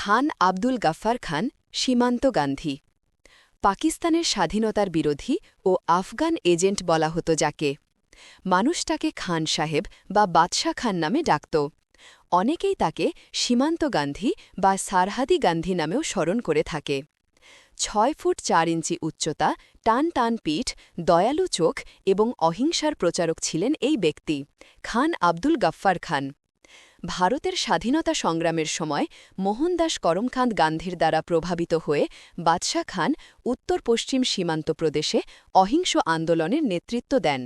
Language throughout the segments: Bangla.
খান আব্দুল গাফফার খান সীমান্ত গান্ধী। পাকিস্তানের স্বাধীনতার বিরোধী ও আফগান এজেন্ট বলা হতো যাকে। মানুষটাকে খান সাহেব বা বাদশাহ খান নামে ডাকত। অনেকেই তাকে সীমান্ত গান্ধী বা সারহাদি গান্ধী নামেও স্মরণ করে থাকে। ছয় ফুট চার ইঞ্চি উচ্চতা, টান টান পিঠ, দয়ালু চোখ এবং অহিংসার প্রচারক ছিলেন এই ব্যক্তি, খান আব্দুল গাফফার খান। ভারতের স্বাধীনতা সংগ্রামের সময় মোহনদাস করমকান্ত গান্ধীর দ্বারা প্রভাবিত হয়ে বাদশাহ খান উত্তর পশ্চিম সীমান্ত প্রদেশে অহিংস আন্দোলনের নেতৃত্ব দেন।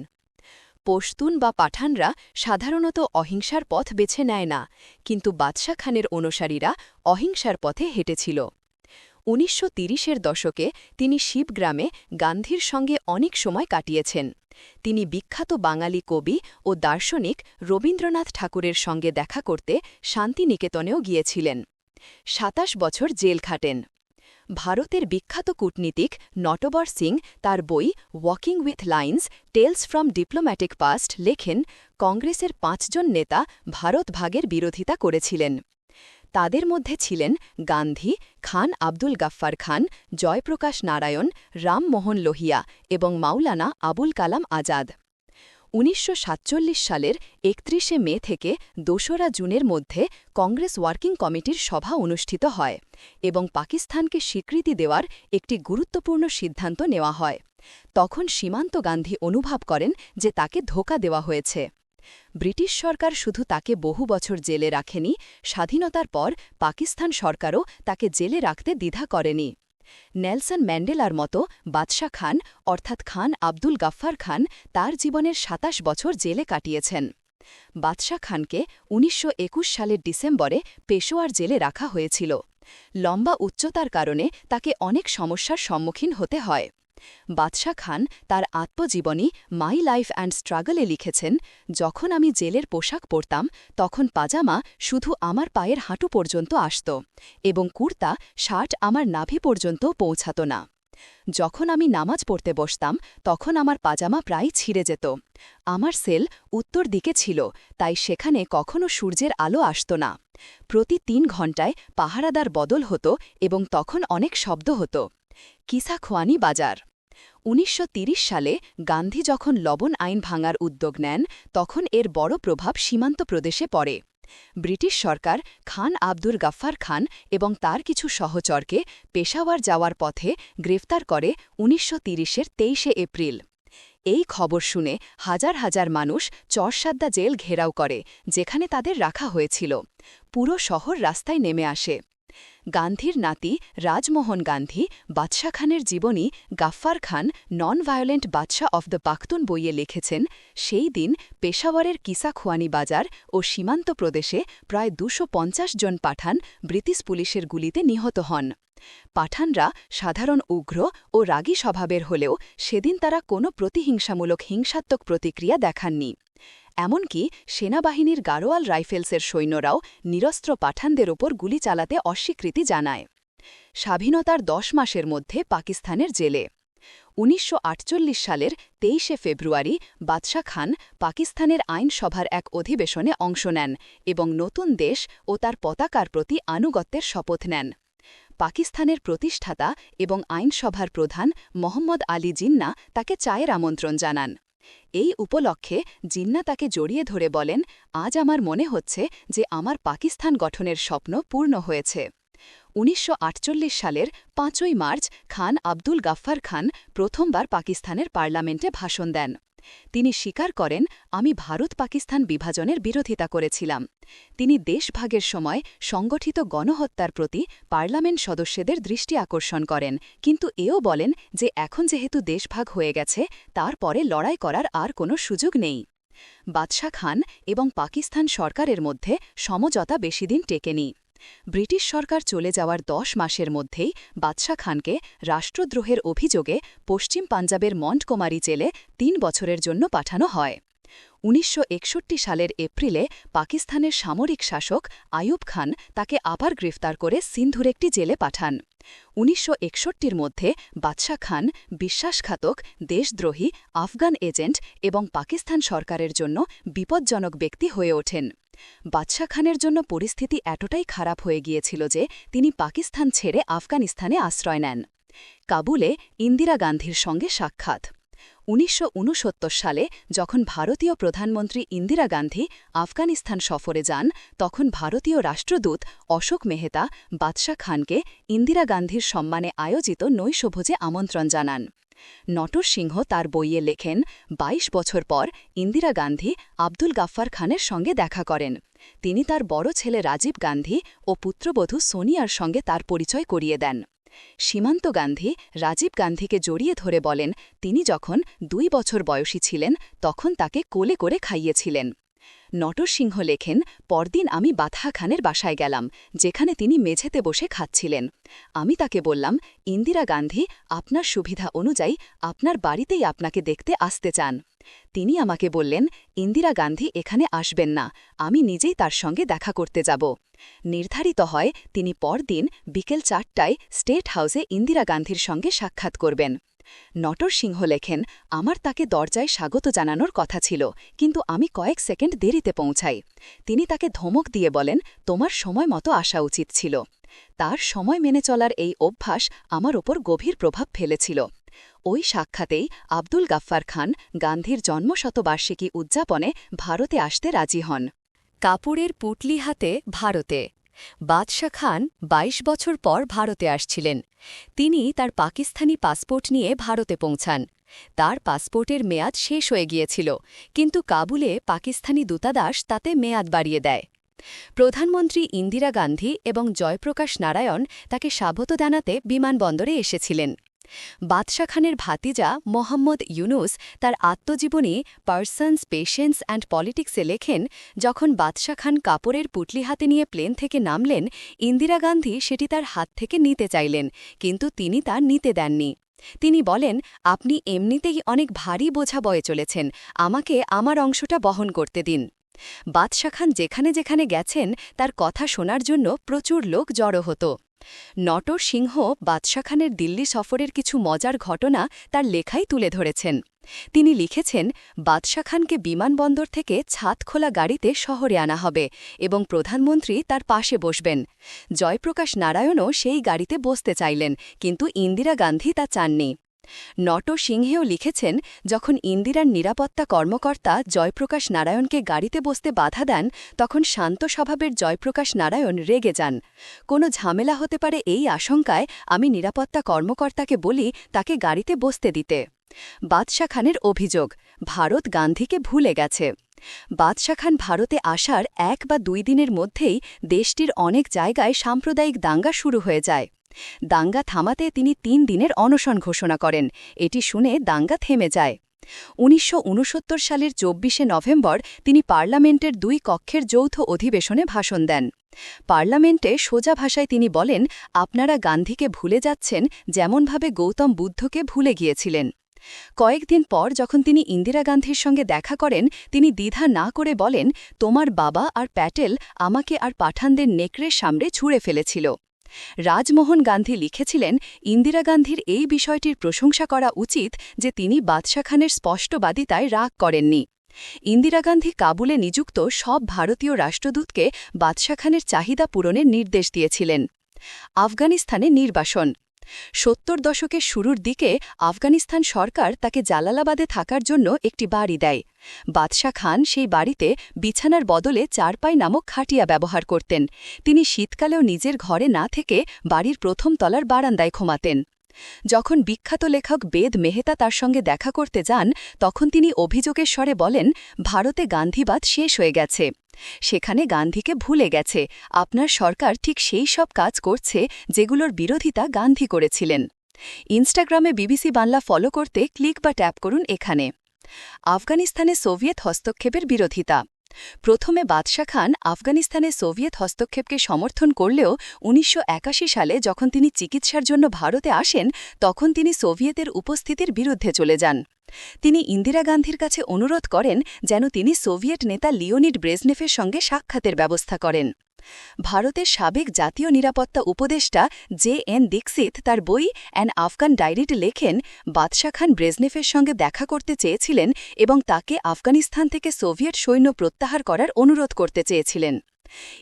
পশতুন বা পাঠানরা সাধারণত অহিংসার পথ বেছে নেয় না, কিন্তু বাদশাহ খানের অনুসারীরা অহিংসার পথে হেঁটেছিল। উনিশশো তিরিশের দশকে তিনি শিবগ্রামে গান্ধীর সঙ্গে অনেক সময় কাটিয়েছেন। তিনি বিখ্যাত বাঙালি কবি ও দার্শনিক রবীন্দ্রনাথ ঠাকুরের সঙ্গে দেখা করতে শান্তিনিকেতনেও গিয়েছিলেন। সাতাশ বছর জেল খাটেন। ভারতের বিখ্যাত কূটনীতিক নটবর সিং তার বই walking with lions, tales from diplomatic past লেখেন, কংগ্রেসের পাঁচজন নেতা ভারত ভাগের বিরোধিতা করেছিলেন। তাদের মধ্যে ছিলেন গান্ধী, খান আব্দুল গাফফার খান, জয়প্রকাশ নারায়ণ, রামমোহন লোহিয়া এবং মাওলানা আবুল কালাম আজাদ। উনিশশো সাতচল্লিশ সালের একত্রিশে মে থেকে দোসরা জুনের মধ্যে কংগ্রেস ওয়ার্কিং কমিটির সভা অনুষ্ঠিত হয় এবং পাকিস্তানকে স্বীকৃতি দেওয়ার একটি গুরুত্বপূর্ণ সিদ্ধান্ত নেওয়া হয়। তখন সীমান্ত গান্ধী অনুভব করেন যে তাকে ধোকা দেওয়া হয়েছে। ব্রিটিশ সরকার শুধু তাকে বহু বছর জেলে রাখেনি, স্বাধীনতার পর পাকিস্তান সরকারও তাকে জেলে রাখতে দ্বিধা করেনি। নেলসন ম্যান্ডেলার মতো বাদশাহ খান, অর্থাৎ খান আব্দুল গাফফার খান, তার জীবনের ২৭ বছর জেলে কাটিয়েছেন। বাদশাহ খানকে উনিশশো একুশ সালের ডিসেম্বরে পেশোয়ার জেলে রাখা হয়েছিল। লম্বা উচ্চতার কারণে তাকে অনেক সমস্যার সম্মুখীন হতে হয়। বাদশাহ খান তার আত্মজীবনী মাই লাইফ অ্যান্ড স্ট্রাগলে লিখেছেন, যখন আমি জেলের পোশাক পরতাম, তখন পাজামা শুধু আমার পায়ের হাঁটু পর্যন্ত আসত এবং কুর্তা, শার্ট আমার নাভি পর্যন্ত পৌঁছাত না। যখন আমি নামাজ পড়তে বসতাম, তখন আমার পাজামা প্রায় ছিঁড়ে যেত। আমার সেল উত্তর দিকে ছিল, তাই সেখানে কখনো সূর্যের আলো আসত না। প্রতি তিন ঘণ্টায় পাহারাদার বদল হতো এবং তখন অনেক শব্দ হতো। কিসাখোয়ানি বাজার উনিশশো সালে গান্ধী যখন লবণ আইন ভাঙার উদ্যোগ নেন, তখন এর বড় প্রভাব সীমান্ত প্রদেশে পড়ে। ব্রিটিশ সরকার খান আব্দুর গাফফার খান এবং তার কিছু সহচরকে পেশাওয়ার যাওয়ার পথে গ্রেফতার করে উনিশশো তিরিশের তেইশে এপ্রিল। এই খবর শুনে হাজার হাজার মানুষ চরসাদ্দা জেল ঘেরাও করে, যেখানে তাদের রাখা হয়েছিল। পুরো শহর রাস্তায় নেমে আসে। গান্ধীর নাতি রাজমোহন গান্ধী, বাদশাহ খানের জীবনী Ghaffar Khan non violent Badshah of the Pakhtun বইয়ে লিখেছেন, সেই দিন পেশাওয়ারের কিসাখোয়ানি বাজার ও সীমান্ত প্রদেশে প্রায় দুশো জন পাঠান ব্রিটিশ পুলিশের গুলিতে নিহত হন। পাঠানরা সাধারণ উগ্র ও রাগী স্বভাবের হলেও সেদিন তারা কোনো প্রতিহিংসামূলক হিংসাত্মক প্রতিক্রিয়া দেখাননি। এমনকি সেনাবাহিনীর গারোয়াল রাইফেলসের সৈন্যরাও নিরস্ত্র পাঠানদের ওপর গুলি চালাতে অস্বীকৃতি জানায়। স্বাধীনতার দশ মাসের মধ্যে পাকিস্তানের জেলে। উনিশশো আটচল্লিশ সালের তেইশে ফেব্রুয়ারি বাদশাহ খান পাকিস্তানের আইনসভার এক অধিবেশনে অংশ নেন এবং নতুন দেশ ও তার পতাকার প্রতি আনুগত্যের শপথ নেন। পাকিস্তানের প্রতিষ্ঠাতা এবং আইনসভার প্রধান মোহাম্মদ আলী জিন্না তাকে চায়ের আমন্ত্রণ জানান। এই উপলক্ষে জিন্না তাকে জড়িয়ে ধরে বলেন, আজ আমার মনে হচ্ছে যে আমার পাকিস্তান গঠনের স্বপ্ন পূর্ণ হয়েছে। উনিশশো আটচল্লিশ সালের পাঁচই মার্চ খান আব্দুল গাফফার খান প্রথমবার পাকিস্তানের পার্লামেন্টে ভাষণ দেন। তিনি স্বীকার করেন, আমি ভারত পাকিস্তান বিভাজনের বিরোধিতা করেছিলাম। তিনি দেশভাগের সময় সংগঠিত গণহত্যার প্রতি পার্লামেন্ট সদস্যদের দৃষ্টি আকর্ষণ করেন, কিন্তু এও বলেন যে এখন যেহেতু দেশভাগ হয়ে গেছে তারপরে লড়াই করার আর কোনো সুযোগ নেই। বাদশাহ খান এবং পাকিস্তান সরকারের মধ্যে সমঝোতা বেশিদিন টেকেনি। ব্রিটিশ সরকার চলে যাওয়ার দশ মাসের মধ্যেই বাদশাহ খানকে রাষ্ট্রদ্রোহের অভিযোগে পশ্চিম পাঞ্জাবের মন্টকুমারী জেলে তিন বছরের জন্য পাঠানো হয়। উনিশশো একষট্টি সালের এপ্রিলে পাকিস্তানের সামরিক শাসক আয়ুব খান তাকে আবার গ্রেফতার করে সিন্ধুর একটি জেলে পাঠান। উনিশশো মধ্যে বাদশাহ খান বিশ্বাসঘাতক, দেশদ্রোহী, আফগান এজেন্ট এবং পাকিস্তান সরকারের জন্য বিপজ্জনক ব্যক্তি হয়ে ওঠেন। বাদশাহ খানের জন্য পরিস্থিতি এতটাই খারাপ হয়ে গিয়েছিল যে তিনি পাকিস্তান ছেড়ে আফগানিস্তানে আশ্রয় নেন। কাবুলে ইন্দিরা গান্ধীর সঙ্গে সাক্ষাৎ। উনিশশো ঊনসত্তর সালে যখন ভারতীয় প্রধানমন্ত্রী ইন্দিরা গান্ধী আফগানিস্তান সফরে যান, তখন ভারতীয় রাষ্ট্রদূত অশোক মেহতা বাদশাহ খানকে ইন্দিরা গান্ধীর সম্মানে আয়োজিত নৈশভোজে আমন্ত্রণ জানান। নটর সিংহ তার বইয়ে লেখেন ২২ বছর পর ইন্দিরা গান্ধী আব্দুল গাফফার খানের সঙ্গে দেখা করেন। তিনি তার বড় ছেলে রাজীব গান্ধী ও পুত্রবধূ সোনিয়ার সঙ্গে তার পরিচয় করিয়ে দেন। সীমান্ত গান্ধী রাজীব গান্ধীকে জড়িয়ে ধরে বলেন, তিনি যখন দুই বছর বয়সী ছিলেন, তখন তাকে কোলে করে খাইয়েছিলেন। নটরসিংহ লেখেন, পরদিন আমি বাথা খানের বাসায় গেলাম, যেখানে তিনি মেঝেতে বসে খাচ্ছিলেন। আমি তাকে বললাম, ইন্দিরা গান্ধী, আপনার সুবিধা অনুযায়ী আপনার বাড়িতেই আপনাকে দেখতে আসতে চান। তিনি আমাকে বললেন, ইন্দিরা গান্ধী এখানে আসবেন না, আমি নিজেই তার সঙ্গে দেখা করতে যাব। নির্ধারিত হয়, তিনি পরদিন বিকেল চারটায় স্টেট হাউসে ইন্দিরা গান্ধীর সঙ্গে সাক্ষাৎ করবেন। নটর সিংহ লেখেন, আমার তাকে দরজায় স্বাগত জানানোর কথা ছিল, কিন্তু আমি কয়েক সেকেন্ড দেরিতে পৌঁছাই। তিনি তাকে ধমক দিয়ে বলেন, তোমার সময় মতো আসা উচিত ছিল। তার সময় মেনে চলার এই অভ্যাস আমার ওপর গভীর প্রভাব ফেলেছিল। ওই সাক্ষাতেই আব্দুল গাফফার খান গান্ধীর জন্মশতবার্ষিকী উদযাপনে ভারতে আসতে রাজি হন। কাপুরের পুটলি হাতে ভারতে বাদশাহ খান ২২ বছর পর ভারতে আসছিলেন। তিনি তার পাকিস্তানি পাসপোর্ট নিয়ে ভারতে পৌঁছান। তার পাসপোর্টের মেয়াদ শেষ হয়ে গিয়েছিল, কিন্তু কাবুলে পাকিস্তানি দূতাদাস তাতে মেয়াদ বাড়িয়ে দেয়। প্রধানমন্ত্রী ইন্দিরা গান্ধী এবং জয়প্রকাশ নারায়ণ তাকে স্বাগত জানাতে বিমানবন্দরে এসেছিলেন। বাদশাহ খানের ভাতিজা মোহাম্মদ ইউনুস তার আত্মজীবনী পার্সনস পেশেন্স অ্যান্ড পলিটিক্সে লেখেন, যখন বাদশাহ খান কাপড়ের পুটলি হাতে নিয়ে প্লেন থেকে নামলেন, ইন্দিরা গান্ধী সেটি তার হাত থেকে নিতে চাইলেন, কিন্তু তিনি তা নিতে দেননি। তিনি বলেন, আপনি এমনিতেই অনেক ভারী বোঝা বয়ে চলেছেন, আমাকে আমার অংশটা বহন করতে দিন। বাদশাহ খান যেখানে যেখানে গেছেন, তার কথা শোনার জন্য প্রচুর লোক জড়ো হতো। নটর সিংহ বাদশাহ খানের দিল্লি সফরের কিছু মজার ঘটনা তার লেখাই তুলে ধরেছেন। তিনি লিখেছেন বাদশাহ খানকে বিমানবন্দর থেকে ছাদ খোলা গাড়িতে শহরে আনা হবে এবং প্রধানমন্ত্রী তার পাশে বসবেন। জয়প্রকাশ নারায়ণও সেই গাড়িতে বসতে চাইলেন, কিন্তু ইন্দিরা গান্ধী তা চাননি। নট সিংহেও লিখেছেন, যখন ইন্দিরার নিরাপত্তা কর্মকর্তা জয়প্রকাশ নারায়ণকে গাড়িতে বসতে বাধা দেন, তখন শান্ত স্বভাবের জয়প্রকাশ নারায়ণ রেগে যান। কোনো ঝামেলা হতে পারে এই আশঙ্কায় আমি নিরাপত্তা কর্মকর্তাকে বলি তাকে গাড়িতে বসতে দিতে। বাদশাহ খানের অভিযোগ, ভারত গান্ধীকে ভুলে গেছে। বাদশাহ খান ভারতে আসার এক বা দুই দিনের মধ্যেই দেশটির অনেক জায়গায় সাম্প্রদায়িক দাঙ্গা শুরু হয়ে যায়। দাঙ্গা থামাতে তিনি তিন দিনের অনশন ঘোষণা করেন। এটি শুনে দাঙ্গা থেমে যায়। উনিশশো ঊনসত্তর সালের চব্বিশে নভেম্বর তিনি পার্লামেন্টের দুই কক্ষের যৌথ অধিবেশনে ভাষণ দেন। পার্লামেন্টে সোজা ভাষায় তিনি বলেন, আপনারা গান্ধীকে ভুলে যাচ্ছেন যেমনভাবে গৌতম বুদ্ধকে ভুলে গিয়েছিলেন। কয়েকদিন পর যখন তিনি ইন্দিরা গান্ধীর সঙ্গে দেখা করেন, তিনি দ্বিধা না করে বলেন, তোমার বাবা আর প্যাটেল আমাকে আর পাঠানদের নেকড়ের সামনে ছুঁড়ে ফেলেছিল। রাজমোহন গান্ধী লিখেছিলেন, ইন্দিরা গান্ধীর এই বিষয়টির প্রশংসা করা উচিত যে তিনি বাদশা খানের স্পষ্টবাদিতায় রাগ করেননি। ইন্দিরা গান্ধী কাবুলে নিযুক্ত সব ভারতীয় রাষ্ট্রদূতকে বাদশা খানের চাহিদা পূরণের নির্দেশ দিয়েছিলেন। আফগানিস্তানে নির্বাসন সত্তর দশকের শুরুর দিকে আফগানিস্তান সরকার তাকে জালালাবাদে থাকার জন্য একটি বাড়ি দেয়। বাদশাহ খান সেই বাড়িতে বিছানার বদলে চারপাই নামক খাটিয়া ব্যবহার করতেন। তিনি শীতকালেও নিজের ঘরে না থেকে বাড়ির প্রথম তলার বারান্দায় ঘুমাতেন। যখন বিখ্যাত লেখক বেদ মেহতা তার সঙ্গে দেখা করতে যান, তখন তিনি অভিযোগের স্বরে বলেন, ভারতে গান্ধীবাদ শেষ হয়ে গেছে। সেখানে গান্ধীকে ভুলে গেছে। আপনার সরকার ঠিক সেই সব কাজ করছে যেগুলোর বিরোধিতা গান্ধী করেছিলেন। ইনস্টাগ্রামে বিবিসি বাংলা ফলো করতে ক্লিক বা ট্যাপ করুন এখানে। আফগানিস্তানে সোভিয়েত হস্তক্ষেপের বিরোধিতা। প্রথমে বাদশা খান আফগানিস্তানে সোভিয়েত হস্তক্ষেপকে সমর্থন করলেও উনিশশো একাশি সালে যখন তিনি চিকিৎসার জন্য ভারতে আসেন, তখন তিনি সোভিয়েতের উপস্থিতির বিরুদ্ধে চলে যান। তিনি ইন্দিরা গান্ধীর কাছে অনুরোধ করেন যেন তিনি সোভিয়েট নেতা লিওনিড ব্রেজনেফের সঙ্গে সাক্ষাতের ব্যবস্থা করেন। ভারতের সাবেক জাতীয় নিরাপত্তা উপদেষ্টা জে এন দীক্ষিত তার বই অ্যান আফগান ডায়েরিটি লেখেন বাদশা খান ব্রেজনেফের সঙ্গে দেখা করতে চেয়েছিলেন এবং তাকে আফগানিস্তান থেকে সোভিয়েত সৈন্য প্রত্যাহার করার অনুরোধ করতে চেয়েছিলেন।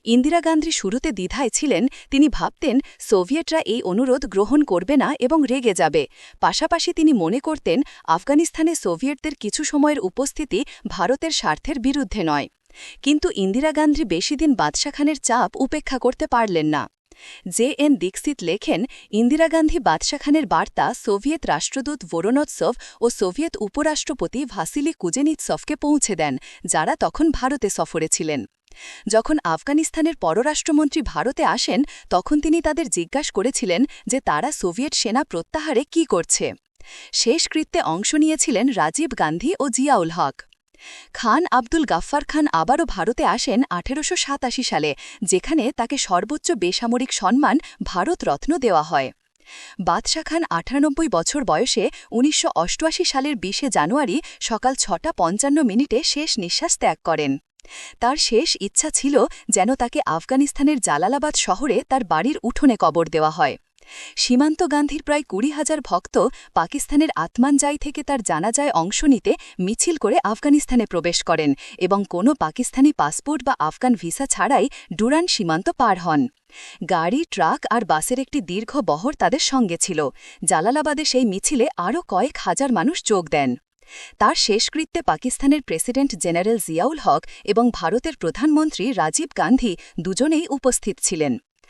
ইন্দিরা গান্ধী শুরুতে দ্বিধায় ছিলেন, তিনি ভাবতেন, সোভিয়েতরা এই অনুরোধ গ্রহণ করবে না এবং রেগে যাবে। পাশাপাশি তিনি মনে করতেন, আফগানিস্তানে সোভিয়েতদের কিছু সময়ের উপস্থিতি ভারতের স্বার্থের বিরুদ্ধে নয়। কিন্তু ইন্দিরা গান্ধী বেশিদিন বাদশা খানের চাপ উপেক্ষা করতে পারলেন না। জে এন দীক্ষিত লেখেন, ইন্দিরা গান্ধী বাদশা খানের বার্তা সোভিয়েত রাষ্ট্রদূত ভোরনোৎসভ ও সোভিয়েত উপরাষ্ট্রপতি ভাসিলি কুজেনিৎসভকে পৌঁছে দেন, যারা তখন ভারতে সফরে ছিলেন। যখন আফগানিস্তানের পররাষ্ট্রমন্ত্রী ভারতে আসেন, তখন তিনি তাদের জিজ্ঞাসা করেছিলেন যে তারা সোভিয়েত সেনা প্রত্যাহারে কি করছে। শেষকৃত্যে অংশ নিয়েছিলেন রাজীব গান্ধী ও জিয়াউল হক। খান আব্দুল গাফফার খান আবারও ভারতে আসেন আঠেরোশো সালে, যেখানে তাকে সর্বোচ্চ বেসামরিক সম্মান ভারতরত্ন দেওয়া হয়। বাদশাহ খান আটানব্বই বছর বয়সে উনিশশো অষ্টআশি সালের বিশে জানুয়ারি সকাল ছটা পঞ্চান্ন মিনিটে শেষ নিঃশ্বাস ত্যাগ করেন। তার শেষ ইচ্ছা ছিল যেন তাকে আফগানিস্তানের জালালাবাদ শহরে তার বাড়ির উঠোনে কবর দেওয়া হয়। সীমান্ত গান্ধীর প্রায় কুড়ি হাজার ভক্ত পাকিস্তানের আতমানজাই থেকে তার জানাজায় অংশ নিতে মিছিল করে আফগানিস্তানে প্রবেশ করেন এবং কোনো পাকিস্তানি পাসপোর্ট বা আফগান ভিসা ছাড়াই ডুরান সীমান্ত পার হন। গাড়ি, ট্রাক আর বাসের একটি দীর্ঘ বহর তাদের সঙ্গে ছিল। জালালাবাদে সেই মিছিলে আরও কয়েক হাজার মানুষ যোগ দেন। তার শেষকৃত্যে পাকিস্তানের প্রেসিডেন্ট জেনারেল জিয়াউল হক এবং ভারতের প্রধানমন্ত্রী রাজীব গান্ধী দুজনেই উপস্থিত ছিলেন।